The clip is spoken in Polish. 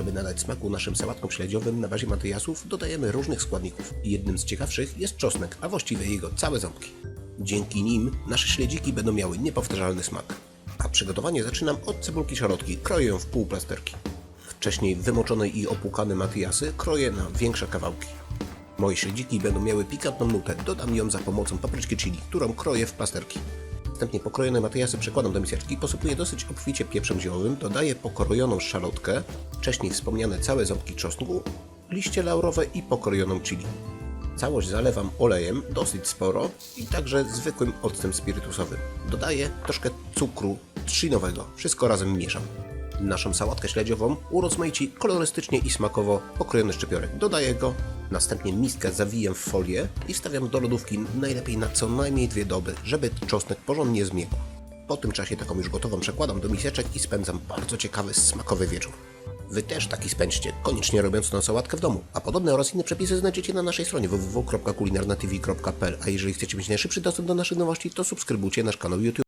Żeby nadać smaku naszym sałatkom śledziowym na bazie matyjasów, dodajemy różnych składników. Jednym z ciekawszych jest czosnek, a właściwie jego całe ząbki. Dzięki nim nasze śledziki będą miały niepowtarzalny smak. A przygotowanie zaczynam od cebulki szarotki, kroję ją w pół plasterki. Wcześniej wymoczone i opłukane matyjasy kroję na większe kawałki. Moje śledziki będą miały pikantną nutę, dodam ją za pomocą papryczki chili, którą kroję w plasterki. Następnie pokrojone matyjasy przekładam do miseczki, posypuję dosyć obficie pieprzem ziołowym, dodaję pokrojoną szalotkę, wcześniej wspomniane całe ząbki czosnku, liście laurowe i pokrojoną chili. Całość zalewam olejem, dosyć sporo i także zwykłym octem spirytusowym. Dodaję troszkę cukru trzcinowego, wszystko razem mieszam. Naszą sałatkę śledziową urozmaici kolorystycznie i smakowo pokrojony szczypiorek. Dodaję go, następnie miskę zawijam w folię i wstawiam do lodówki najlepiej na co najmniej dwie doby, żeby czosnek porządnie zmiękł. Po tym czasie taką już gotową przekładam do miseczek i spędzam bardzo ciekawy, smakowy wieczór. Wy też taki spędźcie, koniecznie robiąc tą sałatkę w domu. A podobne oraz inne przepisy znajdziecie na naszej stronie www.kulinarnatv.pl A jeżeli chcecie mieć najszybszy dostęp do naszych nowości, to subskrybujcie nasz kanał YouTube.